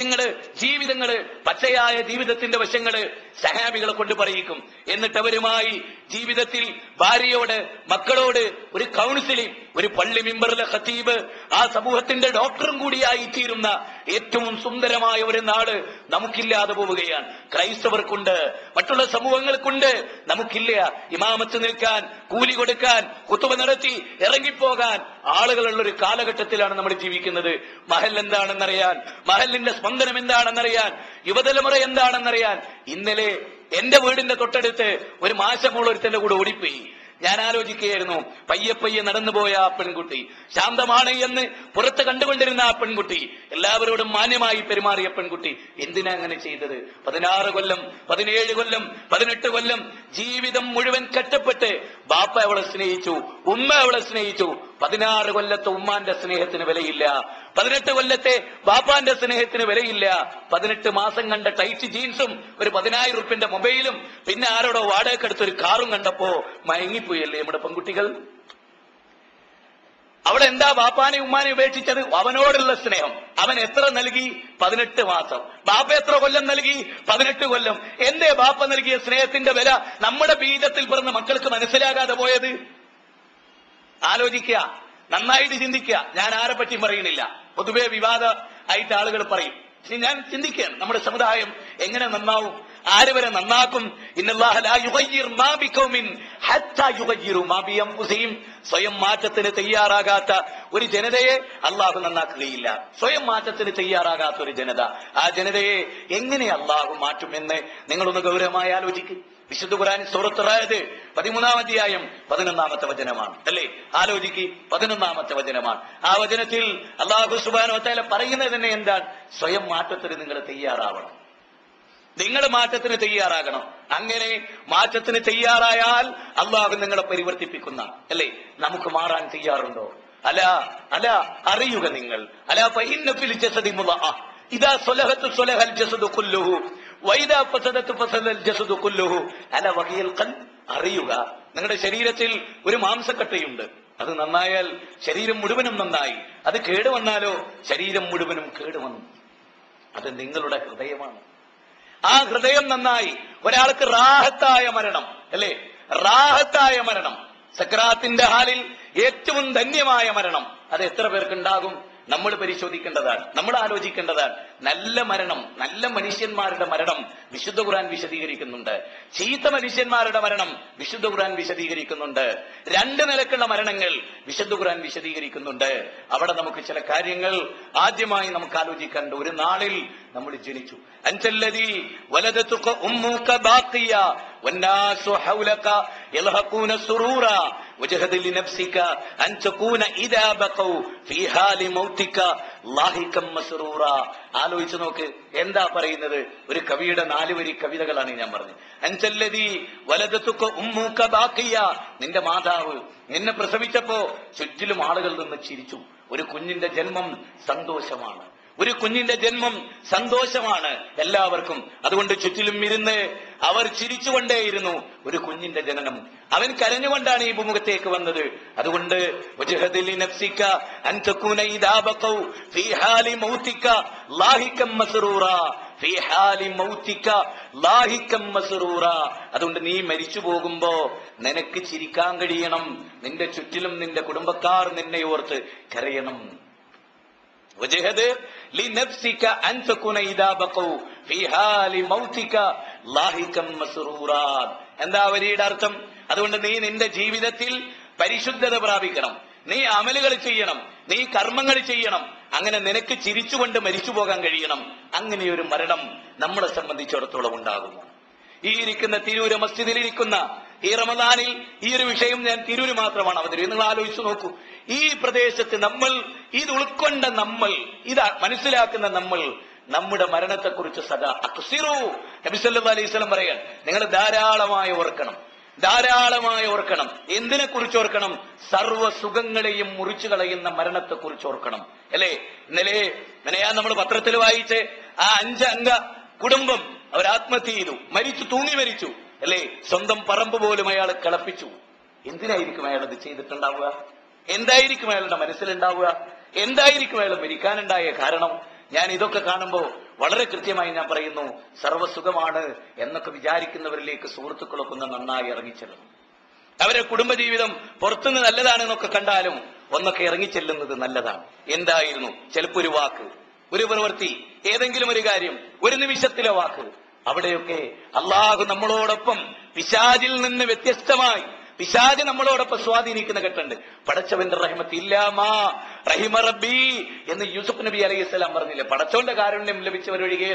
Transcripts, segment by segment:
ങ്ങൾ ജീവിതങ്ങൾ പച്ചയായ ജീവിതത്തിന്റെ വശങ്ങൾ സഹാബികളെ കൊണ്ട് പറയിക്കും. എന്നിട്ട് അവരുമായി ജീവിതത്തിൽ ഭാര്യയോട് മക്കളോട് ഒരു കൗൺസിലിംഗ് ഒരു പള്ളി മെമ്പറിലെ ഖത്തീബ് ആ സമൂഹത്തിന്റെ ഡോക്ടറും കൂടിയായി തീരുന്ന ഏറ്റവും സുന്ദരമായ ഒരു നാട് നമുക്കില്ലാതെ പോവുകയാണ്. ക്രൈസ്തവർക്കുണ്ട് മറ്റുള്ള സമൂഹങ്ങൾക്കുണ്ട് നമുക്കില്ല. ഇമാമത്ത് നിൽക്കാൻ കൂലി കൊടുക്കാൻ കുത്തുവ നടത്തി ഇറങ്ങിപ്പോകാൻ ആളുകളുള്ള ഒരു കാലഘട്ടത്തിലാണ് നമ്മൾ ജീവിക്കുന്നത്. മഹൽ എന്താണെന്നറിയാൻ? മഹലിന്റെ സ്പന്ദനം എന്താണെന്നറിയാൻ യുവതലമുറ എന്താണെന്നറിയാൻ ഇന്നലെ എന്റെ വീടിന്റെ തൊട്ടടുത്ത് ഒരു മാസമോൾ ഒരുത്തന്റെ കൂടെ ഓടിപ്പോയി. ഞാൻ ആലോചിക്കുകയായിരുന്നു പയ്യെ പയ്യെ നടന്നുപോയ ആ പെൺകുട്ടി. ശാന്തമാണ് എന്ന് പുറത്ത് കണ്ടുകൊണ്ടിരുന്ന ആ പെൺകുട്ടി. എല്ലാവരോടും മാന്യമായി പെരുമാറിയ പെൺകുട്ടി. എന്തിനാ അങ്ങനെ ചെയ്തത്? പതിനാറ് കൊല്ലം പതിനേഴ് കൊല്ലം പതിനെട്ട് കൊല്ലം ജീവിതം മുഴുവൻ കഷ്ടപ്പെട്ട് ബാപ്പ അവളെ സ്നേഹിച്ചു ഉമ്മ അവളെ സ്നേഹിച്ചു. പതിനാറ് കൊല്ലത്തെ ഉമ്മാന്റെ സ്നേഹത്തിന് വിലയില്ല. പതിനെട്ട് കൊല്ലത്തെ ബാപ്പാന്റെ സ്നേഹത്തിന് വിലയില്ല. പതിനെട്ട് മാസം കണ്ട ടൈറ്റ് ജീൻസും ഒരു പതിനായിരം ഉറുപ്പിന്റെ മൊബൈലും പിന്നെ ആരോടോ വാടകയ്ക്കെടുത്ത് ഒരു കാറും കണ്ടപ്പോ മയങ്ങിപ്പോയല്ലേ നമ്മുടെ പെൺകുട്ടികൾ? അവിടെ എന്താ ബാപ്പാനെ ഉമ്മാനെ ഉപേക്ഷിച്ചത്? അവനോടുള്ള സ്നേഹം. അവൻ എത്ര നൽകി? പതിനെട്ട് മാസം. ബാപ്പ എത്ര കൊല്ലം നൽകി? പതിനെട്ട് കൊല്ലം. എന്തേ ബാപ്പ നൽകിയ സ്നേഹത്തിന്റെ വില നമ്മുടെ ബീജത്തിൽ പിറന്ന മക്കൾക്ക് മനസ്സിലാകാതെ പോയത്? ആലോചിക്കുക നന്നായിട്ട് ചിന്തിക്കുക. ഞാൻ ആരെ പറ്റിയും പറയുന്നില്ല. പൊതുവെ വിവാദ ആയിട്ട് ആളുകൾ പറയും. ഞാൻ ചിന്തിക്കുകയാണ് നമ്മുടെ സമുദായം എങ്ങനെ നന്നാവും ആര് വരെ നന്നാക്കും. സ്വയം മാറ്റത്തിന് തയ്യാറാകാത്ത ഒരു ജനതയെ അള്ളാഹു നന്നാക്കുകയില്ല. സ്വയം മാറ്റത്തിന് തയ്യാറാകാത്ത ഒരു ജനത. ആ ജനതയെ എങ്ങനെ അള്ളാഹു മാറ്റുമെന്ന് നിങ്ങളൊന്ന് ഗൗരവമായി ആലോചിക്കും. വിശുദ്ധ ഖുറാൻ സൂറത്ത് റായത് പതിമൂന്നാം അധ്യായം പതിനൊന്നാമത്തെ വചനമാണ്. അല്ലേ? ആലോചിക്ക് പതിനൊന്നാമത്തെ വചനമാണ്. ആ വചനത്തിൽ അള്ളാഹു സുബാനോ തല പറയുന്നത് തന്നെ എന്താണ്? സ്വയം മാറ്റത്തിന് നിങ്ങൾ തയ്യാറാവണം. നിങ്ങൾ മാറ്റത്തിന് തയ്യാറാകണം. അങ്ങനെ മാറ്റത്തിന് തയ്യാറായാൽ അള്ളാഹു നിങ്ങളെ പരിവർത്തിപ്പിക്കുന്ന അല്ലേ? നമുക്ക് മാറാൻ തയ്യാറുണ്ടോ? അല അല അറിയുക നിങ്ങൾ. അല ജസദി മുളഅ. ഇതാ സ്വലഹത്ത് സ്വലഹൽ ജസദു കുല്ലുഹു. അറിയുക. നിങ്ങളുടെ ശരീരത്തിൽ ഒരു മാംസക്കട്ടയുണ്ട്. അത് നന്നായാൽ ശരീരം മുഴുവനും നന്നായി. അത് കേടുവന്നാലോ ശരീരം മുഴുവനും കേടുവന്നു അത് നിങ്ങളുടെ ഹൃദയമാണ്. ആ ഹൃദയം നന്നായി. ഒരാൾക്ക് റാഹത്തായ മരണം അല്ലേ? റാഹത്തായ മരണം. സക്രാത്തിന്റെ ഹാലിൽ ഏറ്റവും ധന്യമായ മരണം. അത് എത്ര പേർക്കുണ്ടാകും? നമ്മൾ പരിശോധിക്കേണ്ടതാണ് നമ്മൾ ആലോചിക്കേണ്ടതാണ്. നല്ല മരണം നല്ല മനുഷ്യന്മാരുടെ മരണം വിശുദ്ധ ഖുർആൻ വിശദീകരിക്കുന്നുണ്ട് ചീത്ത മനുഷ്യന്മാരുടെ മരണം വിശുദ്ധ ഖുർആൻ വിശദീകരിക്കുന്നുണ്ട് രണ്ട് നിലക്കുള്ള മരണങ്ങൾ വിശുദ്ധ ഖുർആൻ വിശദീകരിക്കുന്നുണ്ട് അവിടെ നമുക്ക് ചില കാര്യങ്ങൾ ആദ്യമായി നമുക്ക് ആലോചിക്കേണ്ട ഒരു നാളിൽ നമ്മൾ ജനിച്ചു അഞ്ചല്ലതി വലതത്തുക ഉമ്മുക ബാക്കിയ والناس حولك يلهقون سرورا وجهد لنفسك أن تكون إذا بقوا في حال موتك لاهقا مسرورا ആലോചിച്ചു നോക്ക് എന്താ പറയുന്നത്? ഒരു കവിയുടെ നാല് വരി കവിതകളാണ് ഞാൻ പറഞ്ഞത്. അഞ്ചല്ലതി വലതത്തുക്ക ഉമ്മൂക്ക ബാക്കിയ നിന്റെ മാതാവ് നിന്നെ പ്രസവിച്ചപ്പോ ചുറ്റിലും ആളുകൾ നിന്ന് ചിരിച്ചു. ഒരു കുഞ്ഞിന്റെ ജന്മം സന്തോഷമാണ്. ഒരു കുഞ്ഞിന്റെ ജന്മം സന്തോഷമാണ് എല്ലാവർക്കും. അതുകൊണ്ട് ചുറ്റിലും ഇരുന്ന് അവർ ചിരിച്ചുകൊണ്ടേയിരുന്നു ഒരു കുഞ്ഞിന്റെ ജനനം. അവൻ കരഞ്ഞുകൊണ്ടാണ് ഈ ഭൂമുഖത്തേക്ക് വന്നത്. അതുകൊണ്ട് അതുകൊണ്ട് നീ മരിച്ചു പോകുമ്പോ നിനക്ക് ചിരിക്കാൻ കഴിയണം. നിന്റെ ചുറ്റിലും നിന്റെ കുടുംബക്കാർ നിന്നെ ഓർത്ത് കരയണം. وجهد لنفسك أن تكون إذا بقوا في حال موتك لاهقا مسرورا എന്താ വരിയുടെ അർത്ഥം അതുകൊണ്ട് നീ നിന്റെ ജീവിതത്തിൽ പരിശുദ്ധത പ്രാപിക്കണം നീ അമലുകൾ ചെയ്യണം നീ കർമ്മങ്ങൾ ചെയ്യണം അങ്ങനെ നിനക്ക് ചിരിച്ചുകൊണ്ട് മരിച്ചു പോകാൻ കഴിയണം അങ്ങനെ ഒരു മരണം നമ്മളെ സംബന്ധിച്ചിടത്തോളം ഉണ്ടാകുമോ ഈ ഇരിക്കുന്ന തിരൂര് മസ്ജിദിൽ ഇരിക്കുന്ന ഈ റമദാനിൽ ഈ ഒരു വിഷയം ഞാൻ തിരൂര് മാത്രമാണ് അവതരിപ്പിക്കുന്നത് നിങ്ങൾ ആലോചിച്ചു നോക്കൂ. ഈ പ്രദേശത്ത് നമ്മൾ ഇത് ഉൾക്കൊണ്ട നമ്മൾ ഇത് മനസ്സിലാക്കുന്ന നമ്മൾ നമ്മുടെ മരണത്തെക്കുറിച്ച് സദാ അക്സിറു. നബിസല്ലാ അലൈഹി സ്വലം പറയാൻ നിങ്ങൾ ധാരാളമായി ഓർക്കണം. ധാരാളമായി ഓർക്കണം. എന്തിനെ കുറിച്ച് ഓർക്കണം? സർവ സുഖങ്ങളെയും മുറിച്ചു കളയുന്ന മരണത്തെ കുറിച്ച് ഓർക്കണം. അല്ലേ? ഇന്നലെ ഇന്നലെയാ നമ്മൾ പത്രത്തിൽ വായിച്ച് ആ അഞ്ചംഗ കുടുംബം അവർ ആത്മഹത്യ ചെയ്തു. മരിച്ചു തൂങ്ങി മരിച്ചു. അല്ലേ? സ്വന്തം പറമ്പ് പോലും അയാൾ കളപ്പിച്ചു. എന്തിനായിരിക്കും അയാൾ അത് ചെയ്തിട്ടുണ്ടാവുക? എന്തായിരിക്കും അയാളുടെ മനസ്സിലുണ്ടാവുക? എന്തായിരിക്കും അയാൾ മരിക്കാനുണ്ടായ കാരണം? ഞാൻ ഇതൊക്കെ കാണുമ്പോൾ വളരെ കൃത്യമായി ഞാൻ പറയുന്നു സർവസുഖമാണ് എന്നൊക്കെ വിചാരിക്കുന്നവരിലേക്ക് സുഹൃത്തുക്കളൊക്കെ ഒന്ന് നന്നായി ഇറങ്ങിച്ചെല്ലുന്നു അവരെ കുടുംബജീവിതം പുറത്തുനിന്ന് നല്ലതാണെന്നൊക്കെ കണ്ടാലും ഒന്നൊക്കെ ഇറങ്ങിച്ചെല്ലുന്നത് നല്ലതാണ്. എന്തായിരുന്നു? ചിലപ്പോ ഒരു വാക്ക്. ഒരു പ്രവൃത്തി. ഏതെങ്കിലും ഒരു കാര്യം. ഒരു നിമിഷത്തിലെ വാക്ക്. അവിടെയൊക്കെ അള്ളാഹു നമ്മളോടൊപ്പം പിശാജിൽ നിന്ന് വ്യത്യസ്തമായി പിശാജ് നമ്മളോടൊപ്പം സ്വാധീനിക്കുന്ന ഘട്ടമുണ്ട് പടച്ചവന്റെ റഹിമത്ത് ഇല്ലാമാ റഹിമ റബ്ബി എന്ന് യൂസുഫ് നബി അലൈഹി സ്വലാം പറഞ്ഞില്ലേ? പടച്ചോന്റെ കാരുണ്യം ലഭിച്ചവരൊഴികെ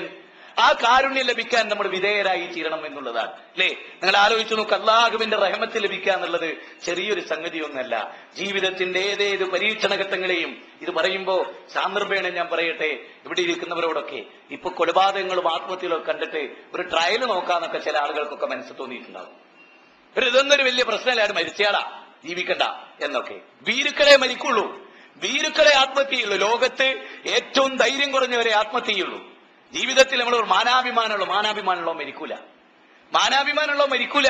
ആ കാരുണ്യം ലഭിക്കാൻ നമ്മൾ വിധേയരായി തീരണം എന്നുള്ളതാണ്. അല്ലേ? നിങ്ങൾ ആലോചിച്ചു നോക്ക് അള്ളാഹുവിന്റെ റഹമത്ത് ലഭിക്കുക എന്നുള്ളത് ചെറിയൊരു സംഗതിയൊന്നല്ല. ജീവിതത്തിന്റെ ഏതേത് പരീക്ഷണ ഘട്ടങ്ങളെയും ഇത് പറയുമ്പോൾ സാന്ദർഭേണ ഞാൻ പറയട്ടെ ഇവിടെ ഇരിക്കുന്നവരോടൊക്കെ. ഇപ്പൊ കൊലപാതകങ്ങളും ആത്മഹത്യകളൊക്കെ കണ്ടിട്ട് ഒരു ട്രയൽ നോക്കാന്നൊക്കെ ചില ആളുകൾക്കൊക്കെ മനസ്സ് തോന്നിയിട്ടുണ്ടാവും. ഒരു ഇതൊന്നൊരു വലിയ പ്രശ്നമല്ലാണ്ട് മരിച്ചയാളാ ജീവിക്കണ്ട എന്നൊക്കെ. വീരുക്കളെ മരിക്കുള്ളൂ. വീരുക്കളെ ആത്മഹത്യയുള്ളൂ ലോകത്ത് ഏറ്റവും ധൈര്യം കുറഞ്ഞവരെ ആത്മഹത്യ ചെയ്യുള്ളൂ ജീവിതത്തിൽ നമ്മൾ ഒരു മാനാഭിമാനമുള്ള മാനാഭിമാനമുള്ള മരിക്കൂല മാനാഭിമാനമുള്ള മരിക്കൂല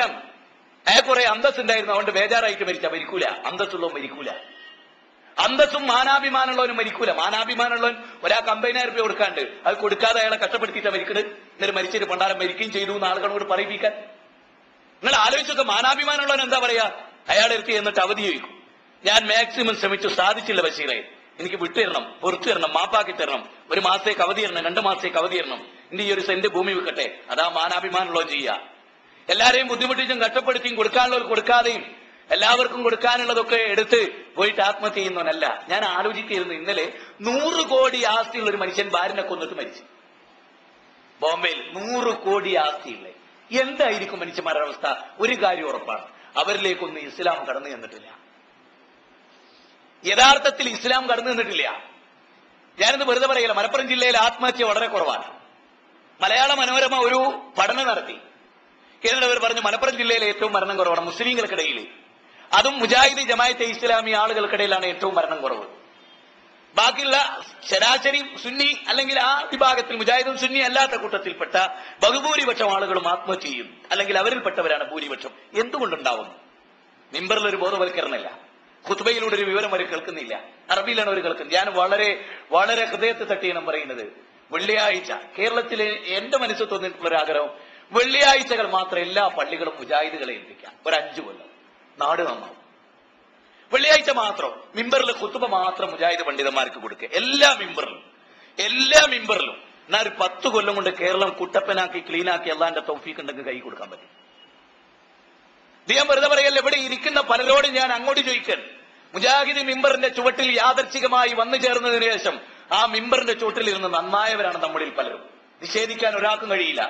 അയാൾ കുറെ അന്തസ് ഉണ്ടായിരുന്നു. അതുകൊണ്ട് ബേജാറായിട്ട് മരിച്ച മരിക്കൂല അന്തസ്സുള്ളവൻ മരിക്കൂല അന്തസ്സും മാനാഭിമാനമുള്ളവനും മരിക്കൂല. മാനാഭിമാനമുള്ളവൻ ഒരാൾക്ക് അമ്പതിനായിരം രൂപ കൊടുക്കാണ്ട് അത് കൊടുക്കാതെ അയാളെ കഷ്ടപ്പെടുത്തിയിട്ട് മരിക്കട് എന്നിട്ട് മരിച്ചിട്ട് പണ്ടാരം മരിക്കുകയും ചെയ്തു എന്ന് ആളുകളോട് പറയിപ്പിക്കാൻ. നിങ്ങൾ ആലോചിച്ചൊക്കെ. മാനാഭിമാനമുള്ളവൻ എന്താ പറയാ? അയാളെ എടുത്ത് എന്നിട്ട് അവധി ചോദിക്കും. ഞാൻ മാക്സിമം ശ്രമിച്ചു സാധിച്ചില്ല ബഷീറെ. എനിക്ക് വിട്ടുതരണം പുറത്തു തരണം മാപ്പാക്കി തരണം ഒരു മാസത്തേക്ക് അവധി തരണം രണ്ട് മാസത്തേക്ക് അവധി തരണം. എന്റെ ഈ ഒരു സെന്റ് ഭൂമി വിൽക്കട്ടെ. അതാ മാനാഭിമാനമുള്ളവൻ ചെയ്യുക. എല്ലാരെയും ബുദ്ധിമുട്ടിച്ചും കഷ്ടപ്പെടുത്തിയും കൊടുക്കാനുള്ളവർ കൊടുക്കാതെയും എല്ലാവർക്കും കൊടുക്കാനുള്ളതൊക്കെ എടുത്ത് പോയിട്ട് ആത്മഹത്യ ചെയ്യുന്നവനല്ല. ഞാൻ ആലോചിക്കുന്നു ഇന്നലെ നൂറ് കോടി ആസ്തിയുള്ള ഒരു മനുഷ്യൻ ഭാര്യനെ കൊന്നിട്ട് മരിച്ചു. ബോംബെയിൽ നൂറ് കോടി ആസ്തിയുള്ള. എന്തായിരിക്കും മനുഷ്യന്മാരുടെ അവസ്ഥ? ഒരു കാര്യം ഉറപ്പാണ്. അവരിലേക്കൊന്നും ഇസ്ലാം കടന്നു ചെന്നിട്ടില്ല. യഥാർത്ഥത്തിൽ ഇസ്ലാം കടന്നു നിന്നിട്ടില്ല. ഞാനിന്ന് വെറുതെ പറയില്ല മലപ്പുറം ജില്ലയിൽ ആത്മഹത്യ വളരെ കുറവാണ്. മലയാള മനോരമ ഒരു പഠനം നടത്തി. കേരളവർ പറഞ്ഞു മലപ്പുറം ജില്ലയിൽ ഏറ്റവും മരണം കുറവാണ് മുസ്ലിങ്ങൾക്കിടയിൽ. അതും മുജാഹിദ് ജമായത്തെ ഇസ്ലാമി ആളുകൾക്കിടയിലാണ് ഏറ്റവും മരണം കുറവ്. ബാക്കിയുള്ള ശരാശരി സുന്നി അല്ലെങ്കിൽ ആ വിഭാഗത്തിൽ മുജാഹിദും സുന്നി അല്ലാത്ത കൂട്ടത്തിൽപ്പെട്ട ബഹുഭൂരിപക്ഷം ആളുകളും ആത്മഹത്യ ചെയ്യും അല്ലെങ്കിൽ അവരിൽപ്പെട്ടവരാണ് ഭൂരിപക്ഷം. എന്തുകൊണ്ടുണ്ടാവുന്നു? മിമ്പറിൽ ഒരു ബോധവൽക്കരണമില്ല. ഖുത്ബയിലൂടെ ഒരു വിവരം അവർ കേൾക്കുന്നില്ല. അറബിയിലാണ് അവർ കേൾക്കുന്നത്. ഞാൻ വളരെ വളരെ ഹൃദയത്തെ തട്ടിയാണ് പറയുന്നത്. വെള്ളിയാഴ്ച കേരളത്തിലെ എന്റെ മനസ്സിൽ തോന്നിയിട്ടുള്ള ഒരു ആഗ്രഹം വെള്ളിയാഴ്ചകൾ മാത്രം എല്ലാ പള്ളികളും മുജാഹിദുകളെ ഏൽപ്പിക്കാം. ഒരു അഞ്ചു കൊല്ലം. നാട് നന്നാവും. വെള്ളിയാഴ്ച മാത്രം മിമ്പറിൽ കുത്തുബ മാത്രം മുജാഹിദ് പണ്ഡിതന്മാർക്ക് കൊടുക്കുക. എല്ലാ മിമ്പറിലും എല്ലാ മിമ്പറിലും. എന്നാൽ ഒരു പത്ത് കൊല്ലം കൊണ്ട് കേരളം കുട്ടപ്പനാക്കി ക്ലീനാക്കി അള്ളാന്റെ തൗഫീഖ് ഉണ്ടെങ്കിൽ കൈ കൊടുക്കാൻ പറ്റും. ഞാൻ വെറുതെ പറയല്ല ഇവിടെ ഇരിക്കുന്ന പലരോടും ഞാൻ അങ്ങോട്ട് ചോദിക്കാൻ മുജാഹിദ് മിമ്പറിന്റെ ചുവട്ടിൽ യാദർച്ഛികമായി വന്നു ചേർന്നതിന് ശേഷം ആ മിമ്പറിന്റെ ചുവട്ടിൽ ഇരുന്ന് നന്നായവരാണ് നമ്മളിൽ പലരും. നിഷേധിക്കാൻ ഒരാൾക്കും കഴിയില്ല.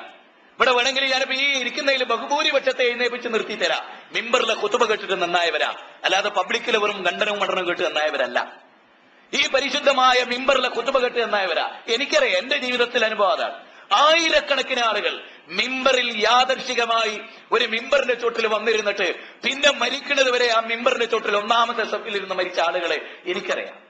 ഇവിടെ വേണമെങ്കിൽ ഞാനിപ്പോ ഈ ഇരിക്കുന്നതിൽ ബഹുഭൂരിപക്ഷത്തെ എഴുന്നേപ്പിച്ച് നിർത്തി തരാം മിമ്പറിലെ കുത്തുമ കേട്ടിട്ട് നന്നായവരാ. അല്ലാതെ പബ്ലിക്കിലെ വെറും ഖണ്ഡനവും മണ്ടനവും കേട്ട് നന്നായവരല്ല. ഈ പരിശുദ്ധമായ മിമ്പറിലെ കുത്തുമ കേട്ട് നന്നായവരാ. എനിക്കറിയാം എന്റെ ജീവിതത്തിൽ അനുഭവം അതാണ്. ആയിരക്കണക്കിന് ആളുകൾ മിമ്പറിൽ യാദർശികമായി ഒരു മിമ്പറിന്റെ ചോട്ടിൽ വന്നിരുന്നിട്ട് പിന്നെ മരിക്കുന്നത് വരെ ആ മിമ്പറിന്റെ ചോട്ടിൽ ഒന്നാമത്തെ സഫിൽ ഇരുന്ന് മരിച്ച ആളുകളെ എനിക്കറിയാം.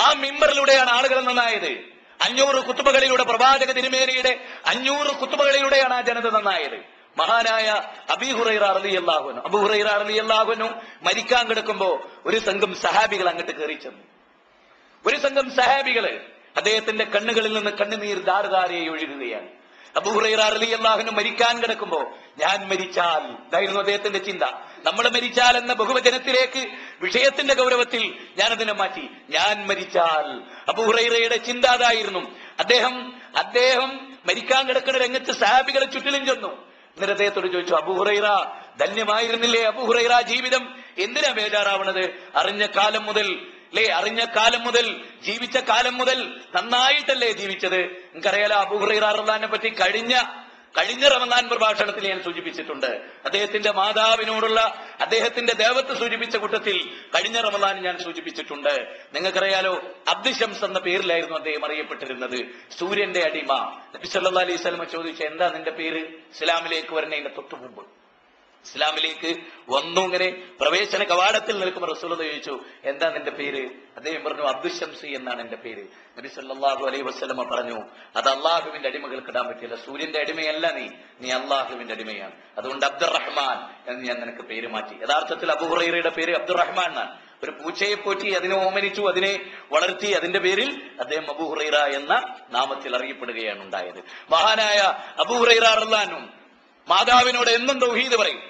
ആ മിമ്പറിലൂടെയാണ് ആളുകൾ നന്നായത്. അഞ്ഞൂറ് കുത്തുബകളിലൂടെ പ്രവാചക തിരുമേനിയുടെ അഞ്ഞൂറ് കുത്തുബകളിലൂടെയാണ് ആ ജനത നന്നായത്. മഹാനായ അബിഹുറൈറ അള്ളാഹുനു അബുഹുറൈറ അള്ളാഹുനു മരിക്കാൻ കിടക്കുമ്പോ ഒരു സംഘം സഹാബികൾ അങ്ങോട്ട് കയറി ചെന്നു. ഒരു സംഘം സഹാബികൾ അദ്ദേഹത്തിന്റെ കണ്ണുകളിൽ നിന്ന് കണ്ണുനീർ ധാരധാരയായി ഒഴുകുകയാണ്. അള്ളാഹുന് മരിക്കാൻ കിടക്കുമ്പോ ഞാൻ മരിച്ചാൽ. ഇതായിരുന്നു അദ്ദേഹത്തിന്റെ ചിന്ത. നമ്മൾ മരിച്ചാൽ എന്ന ബഹുവചനത്തിലേക്ക് വിഷയത്തിന്റെ ഗൗരവത്തിൽ ഞാൻ അതിനെ മാറ്റി. ഞാൻ മരിച്ചാൽ. അബുഹുറൈറയുടെ ചിന്ത അതായിരുന്നു. അദ്ദേഹം അദ്ദേഹം മരിക്കാൻ കിടക്കുന്ന രംഗത്ത് സാബികളെ ചുറ്റിലും ചെന്നു. എന്നിട്ട് അദ്ദേഹത്തോട് ചോദിച്ചു അബുഹുറൈറ ധന്യമായിരുന്നില്ലേ അബുഹുറൈറ ജീവിതം? എന്തിനാ ബേജാറാവണത്? അറിഞ്ഞ കാലം മുതൽ അല്ലേ അറിഞ്ഞ കാലം മുതൽ ജീവിച്ച കാലം മുതൽ നന്നായിട്ടല്ലേ ജീവിച്ചത്? നിങ്ങൾക്കറിയാലോ അബൂഹുറൈറാറിനെ പറ്റി കഴിഞ്ഞ കഴിഞ്ഞ റമദാൻ പ്രഭാഷണത്തിൽ ഞാൻ സൂചിപ്പിച്ചിട്ടുണ്ട്. അദ്ദേഹത്തിന്റെ മാതാവിനോടുള്ള അദ്ദേഹത്തിന്റെ ദേവത്ത് സൂചിപ്പിച്ച കൂട്ടത്തിൽ കഴിഞ്ഞ റമദാൻ ഞാൻ സൂചിപ്പിച്ചിട്ടുണ്ട്. നിങ്ങൾക്കറിയാലോ അബ്ദിശംസ് എന്ന പേരിലായിരുന്നു അദ്ദേഹം അറിയപ്പെട്ടിരുന്നത്. സൂര്യന്റെ അടിമ. നബി സല്ലല്ലാഹു അലൈഹി സ്വലമ ചോദിച്ച എന്താ നിന്റെ പേര്? ഇസ്ലാമിലേക്ക് വരുന്നതിന്റെ തൊട്ടു മുമ്പ് ഇസ്ലാമിലേക്ക് വന്നു ഇങ്ങനെ പ്രവേശന കവാടത്തിൽ നിൽക്കുമ്പോൾ റസൂൽ ചോദിച്ചു എന്താ നിന്റെ പേര്? അദ്ദേഹം പറഞ്ഞു അബ്ദുശംസി എന്നാണ് എന്റെ പേര്. നബി സല്ലാഹു അലൈഹി വസ്ലമ പറഞ്ഞു അത് അള്ളാഹുവിന്റെ അടിമകൾക്ക് ഇടാൻ പറ്റില്ല. സൂര്യന്റെ അടിമയല്ല നീ. നീ അള്ളാഹുവിന്റെ അടിമയാണ്. അതുകൊണ്ട് അബ്ദുറഹ്മാൻ എന്ന് ഞാൻ നിനക്ക് പേര് മാറ്റി. യഥാർത്ഥത്തിൽ അബുഹുറയുടെ പേര് അബ്ദുറഹ്മാൻ എന്നാണ്. ഒരു പൂച്ചയെ പോറ്റി അതിനെ ഓമനിച്ചു അതിനെ വളർത്തി അതിന്റെ പേരിൽ അദ്ദേഹം അബുഹുറൈറ എന്ന നാമത്തിൽ അറിയപ്പെടുകയാണ് ഉണ്ടായത്. മഹാനായ അബൂ ഹുറൈറ റഹ്ലാനും മാതാവിനോട് എന്നും തൗഹീദ് പറയും.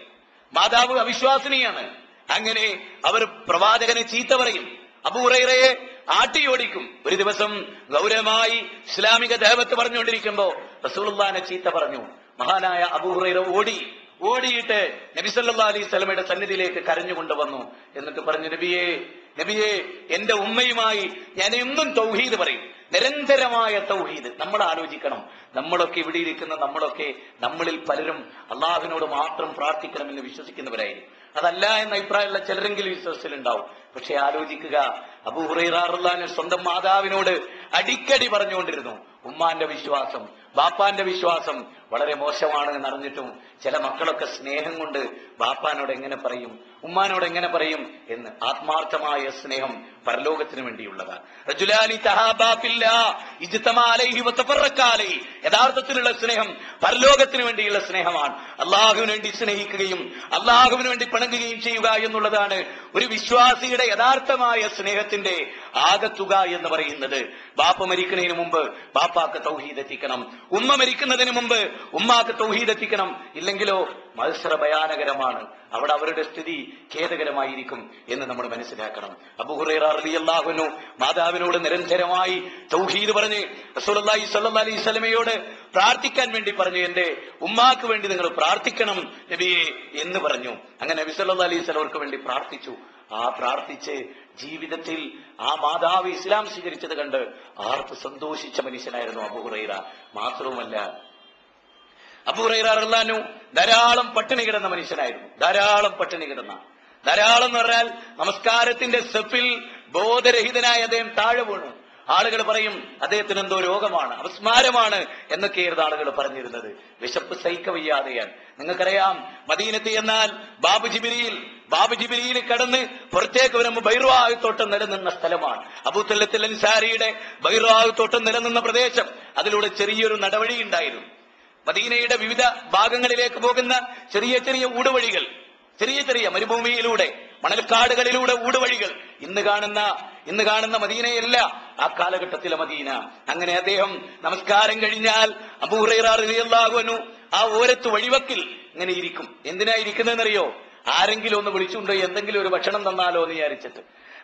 മാതാവ് അവിശ്വാസിനിയാണ്. അങ്ങനെ അവർ പ്രവാചകനെ ചീത്ത പറയും. അബൂറൈറയെ ആട്ടിയോടിക്കും ഒരു ദിവസം ഗൗരവമായി ഇസ്ലാമിക ദേവത്ത് പറഞ്ഞുകൊണ്ടിരിക്കുമ്പോ റസൂലുള്ളാനെ ചീത്ത പറഞ്ഞു. മഹാനായ അബൂഹുറൈറ ഓടി. ഓടിയിട്ട് നബിസല്ലാ അലൈഹി സ്വലമയുടെ സന്നിധിയിലേക്ക് കരഞ്ഞു കൊണ്ടുവന്നു. എന്നിട്ട് പറഞ്ഞു നബിയെ നബിയെ എന്റെ ഉമ്മയുമായി ഞാൻ എന്നും തൗഹീദ് പറയും. നിരന്തരമായ തൗഹീദ്. നമ്മൾ ആലോചിക്കണം. നമ്മളൊക്കെ ഇവിടെ ഇരിക്കുന്ന നമ്മളൊക്കെ നമ്മളിൽ പലരും അള്ളാഹുവിനോട് മാത്രം പ്രാർത്ഥിക്കണമെന്ന് വിശ്വസിക്കുന്നവരായിരിക്കും. അതല്ല എന്ന അഭിപ്രായമുള്ള ചിലരെങ്കിലും വിശ്വസത്തിലുണ്ടാവും പക്ഷെ ആലോചിക്കുക. അബൂഹുറൈറാറുല്ലാന് സ്വന്തം മാതാവിനോട് അടിക്കടി പറഞ്ഞുകൊണ്ടിരുന്നു. ഉമ്മാന്റെ വിശ്വാസം ബാപ്പാന്റെ വിശ്വാസം വളരെ മോശമാണ് എന്ന് അറിഞ്ഞിട്ടും ചില മക്കളൊക്കെ സ്നേഹം കൊണ്ട് ബാപ്പാനോട് എങ്ങനെ പറയും ഉമ്മാനോട് എങ്ങനെ പറയും എന്ന് ആത്മാർത്ഥമായ സ്നേഹം പരലോകത്തിന് വേണ്ടിയുള്ളതാണ് യഥാർത്ഥത്തിലുള്ള സ്നേഹം പരലോകത്തിന് വേണ്ടിയുള്ള സ്നേഹമാണ്. അള്ളാഹുവിന് വേണ്ടി സ്നേഹിക്കുകയും അള്ളാഹുവിന് വേണ്ടി പിണങ്ങുകയും ചെയ്യുക എന്നുള്ളതാണ് ഒരു വിശ്വാസിയുടെ യഥാർത്ഥമായ സ്നേഹത്തിന്റെ ആകത്തുക എന്ന് പറയുന്നത്. ബാപ്പ മരിക്കുന്നതിന് മുമ്പ് ബാപ്പാക്ക് തൗഹീദ് എത്തിക്കണം. ഉമ്മ മരിക്കുന്നതിന് മുമ്പ് ഉമ്മാക്ക് തൗഹീദ് എത്തിക്കണം. ഇല്ലെങ്കിലോ മത്സര ഭയാനകരമാണ്. അവിടെ അവരുടെ സ്ഥിതി ഖേദകരമായിരിക്കും എന്ന് നമ്മൾ മനസ്സിലാക്കണം. അബുഹുറൈറിയല്ലാഹുനു മാതാവിനോട് നിരന്തരമായി തൗഹീദ് പറഞ്ഞ് റസൂലുള്ളാഹി സ്വല്ലല്ലാഹി അലൈഹി വസല്ലമയോട് പ്രാർത്ഥിക്കാൻ വേണ്ടി പറഞ്ഞു എന്റെ ഉമ്മാക്ക് വേണ്ടി നിങ്ങൾ പ്രാർത്ഥിക്കണം നബിയെ എന്ന് പറഞ്ഞു. അങ്ങനെ നബി സല്ലാ അലൈഹി സ്വലവർക്ക് വേണ്ടി പ്രാർത്ഥിച്ചു. ആ പ്രാർത്ഥിച്ച് ജീവിതത്തിൽ ആ മാതാവ് ഇസ്ലാം സ്വീകരിച്ചത് കണ്ട് ആർക്ക് സന്തോഷിച്ച മനുഷ്യനായിരുന്നു അബുഹുറൈറ മാത്രവുമല്ല അബൂറൈറാറു ധാരാളം പട്ടിണി കിടന്ന മനുഷ്യനായിരുന്നു. ധാരാളം പട്ടിണി കിടന്ന. ധാരാളം എന്ന് പറഞ്ഞാൽ നമസ്കാരത്തിന്റെ സെഫിൽ ബോധരഹിതനായ അദ്ദേഹം താഴെ വീണു. ആളുകൾ പറയും അദ്ദേഹത്തിന് എന്തോ രോഗമാണ് അപസ്മാരമാണ് എന്നൊക്കെയായിരുന്നു ആളുകൾ പറഞ്ഞിരുന്നത്. വിശപ്പ് സഹിക്കവയ്യാതെയാണ്. നിങ്ങൾക്കറിയാം മദീനത്ത് എന്നാൽ ബാബു ജിബിരിയിൽ ബാബു ജിബിലിയിൽ കടന്ന് പുറത്തേക്ക് വരുമ്പോൾ ബൈർവാഹ് തോട്ടം നിലനിന്ന സ്ഥലമാണ്. അബൂത്തല്ലത്തിൽ അൻസാരിയുടെ ബൈർവാഹ് തോട്ടം നിലനിന്ന പ്രദേശം. അതിലൂടെ ചെറിയൊരു നടവഴി ഉണ്ടായിരുന്നു. മദീനയുടെ വിവിധ ഭാഗങ്ങളിലേക്ക് പോകുന്ന ചെറിയ ചെറിയ ഊടുവഴികൾ ചെറിയ ചെറിയ മരുഭൂമിയിലൂടെ മണൽക്കാടുകളിലൂടെ ഊടുവഴികൾ. ഇന്ന് കാണുന്ന ഇന്ന് കാണുന്ന മദീനയല്ല ആ കാലഘട്ടത്തിലെ മദീന. അങ്ങനെ അദ്ദേഹം നമസ്കാരം കഴിഞ്ഞാൽ അബൂഹുറൈറാറിയാകുന്നു ആ ഓരത്ത് വഴിവക്കിൽ ഇങ്ങനെ ഇരിക്കും. എന്തിനാ ഇരിക്കുന്നതെന്നറിയോ? ആരെങ്കിലും ഒന്ന് വിളിച്ചുണ്ടോ? എന്തെങ്കിലും ഒരു ഭക്ഷണം തന്നാലോ എന്ന് വിചാരിച്ചിട്ട്.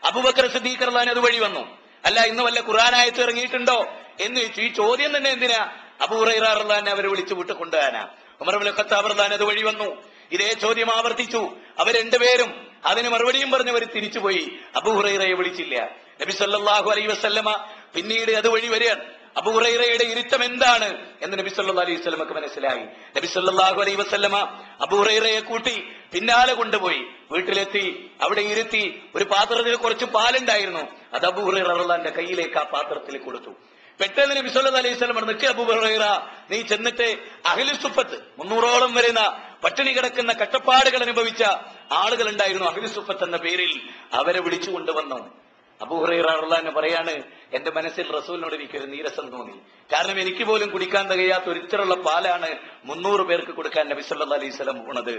അബുബക്കർ സിദ്ദീഖർ അത് വഴി വന്നു. അല്ല ഇന്ന് വല്ല ഖുറാനായത്ത് ഇറങ്ങിയിട്ടുണ്ടോ? എന്ന് ഈ ചോദ്യം തന്നെ എന്തിനാ? അബൂറൈറാറിനെ അവരെ വിളിച്ചു വിട്ട് കൊണ്ടുപോകാനാ ഉമർബുൽ ഖത്താബർദാൻ അത് വഴി വന്നു. ഇതേ ചോദ്യം ആവർത്തിച്ചു. അവർ രണ്ടുപേരും അതിന് മറുപടിയും പറഞ്ഞവർ തിരിച്ചുപോയി. അബൂഹുറൈറയെ വിളിച്ചില്ല. നബി സല്ലല്ലാഹു അലൈഹി വസല്ലമ പിന്നീട് അത് വഴി വരികയാണ്. അബൂഹുറൈറയുടെ ഇരുത്തം എന്താണ്? എന്ന് നബി സല്ലാ അലൈഹി വസ്ലമക്ക് മനസ്സിലായി. നബി സല്ലാഹു അലൈഹി വസല്ലമ ഉറൈറയെ കൂട്ടി പിന്നാലെ കൊണ്ടുപോയി. വീട്ടിലെത്തി അവിടെ ഇരുത്തി ഒരു പാത്രത്തിൽ കുറച്ച് പാലുണ്ടായിരുന്നു. അത് റളിയല്ലാഹുവിന്റെ കയ്യിലേക്ക് ആ പാത്രത്തിൽ കൊടുത്തു. പെട്ടെന്ന് നബി സല്ലാ അലൈഹി വസ്ലം നിൽക്കുക അബൂറ നീ ചെന്നിട്ട് അഹ്ലു സുഫത്ത് മുന്നൂറോളം വരുന്ന പട്ടിണി കിടക്കുന്ന കട്ടപ്പാടുകൾ അനുഭവിച്ച ആളുകൾ ഉണ്ടായിരുന്നു അഹ്ലു സുഫത്ത് എന്ന പേരിൽ അവരെ വിളിച്ചു കൊണ്ടുവന്നു അബൂഹുറൈറാന്ന് പറയാണ് എന്റെ മനസ്സിൽ റസൂലിനോട് എനിക്കൊരു നീരസം തോന്നി. കാരണം എനിക്ക് പോലും കുടിക്കാൻ തികയാത്ത ഒരിത്തരുള്ള പാലാണ് മുന്നൂറ് പേർക്ക് കൊടുക്കാൻ നബി സല്ലാ അലൈഹി സ്വലം പോണത്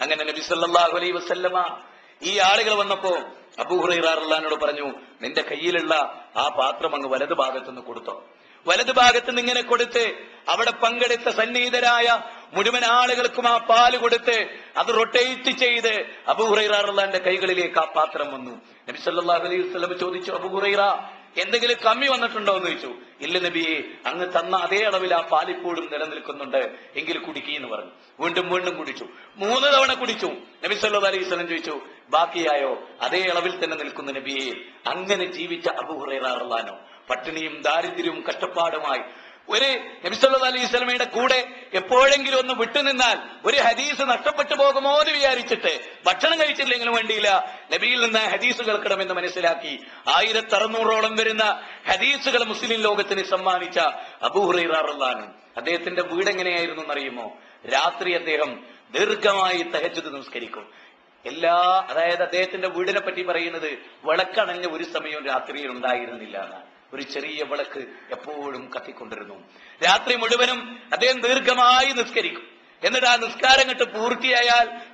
അങ്ങനെ നബി സല്ലല്ലാഹു അലൈഹി വസല്ലമ ഈ ആളുകൾ വന്നപ്പോ അബൂഹുറൈറാറിനോട് പറഞ്ഞു നിന്റെ കയ്യിലുള്ള ആ പാത്രം അങ്ങ് വലതു ഭാഗത്തുനിന്ന് കൊടുത്തോ. വലതു ഭാഗത്തുനിന്ന് ഇങ്ങനെ കൊടുത്ത് അവിടെ പങ്കെടുത്ത സന്നിഹിതരായ മുഴുവൻ ആളുകൾക്കും ആ പാൽ കൊടുത്ത് അത് റൊട്ടേറ്റ് ചെയ്ത് അബൂഹുറൈറാറിന്റെ കൈകളിലേക്ക് ആ പാത്രം വന്നു. നബി സല്ലല്ലാഹു അലൈഹി വസല്ലം ചോദിച്ചു അബൂഹുറൈറ എന്തെങ്കിലും കമ്മി വന്നിട്ടുണ്ടോ എന്ന് ചോദിച്ചു. ഇല്ല നബിയെ അങ്ങ് തന്ന അതേ അളവിൽ ആ പാലിപ്പോഴും നിലനിൽക്കുന്നുണ്ട്. എങ്കിൽ കുടിക്കി എന്ന് പറഞ്ഞു. വീണ്ടും വീണ്ടും കുടിച്ചു. മൂന്ന് തവണ കുടിച്ചു. നബി സല്ലു അലൈഹി സ്വലം ചോദിച്ചു ബാക്കിയായോ? അതേ അളവിൽ തന്നെ നിൽക്കുന്ന നബിയെ. അങ്ങനെ ജീവിച്ച അബുഹുറേറാറുള്ളാനോ പട്ടിണിയും ദാരിദ്ര്യവും കഷ്ടപ്പാടുമായി ഒരു നബിസല്ലാ അലൈഹി സ്വലമയുടെ കൂടെ എപ്പോഴെങ്കിലും ഒന്ന് വിട്ടുനിന്നാൽ ഒരു ഹദീസ് നഷ്ടപ്പെട്ടു പോകുമോ എന്ന് വിചാരിച്ചിട്ട് ഭക്ഷണം കഴിച്ചില്ലെങ്കിലും വേണ്ടിയില്ല. നബിയിൽ നിന്ന് ഹദീസ് കേൾക്കണമെന്ന് മനസ്സിലാക്കി. ആയിരത്തി അറുന്നൂറോളം വരുന്ന ഹദീസുകൾ മുസ്ലിം ലോകത്തിന് സമ്മാനിച്ച അബൂഹുറൈറാറുള്ളാണ് അദ്ദേഹത്തിന്റെ വീട് എങ്ങനെയായിരുന്നു എന്നറിയുമോ? രാത്രി അദ്ദേഹം ദീർഘമായി തഹജത് നമസ്കരിക്കും എല്ലാ അതായത് അദ്ദേഹത്തിന്റെ വീടിനെ പറ്റി പറയുന്നത് വിളക്കണഞ്ഞ ഒരു സമയവും രാത്രിയിൽ ഉണ്ടായിരുന്നില്ല എന്നാണ്. ഒരു ചെറിയ വിളക്ക് എപ്പോഴും കത്തിക്കൊണ്ടിരുന്നു. രാത്രി മുഴുവനും അദ്ദേഹം ദീർഘമായി നിസ്കരിക്കും. എന്നിട്ട് ആ നിസ്കാരം കണ്ട് പൂർത്തിയായാൽ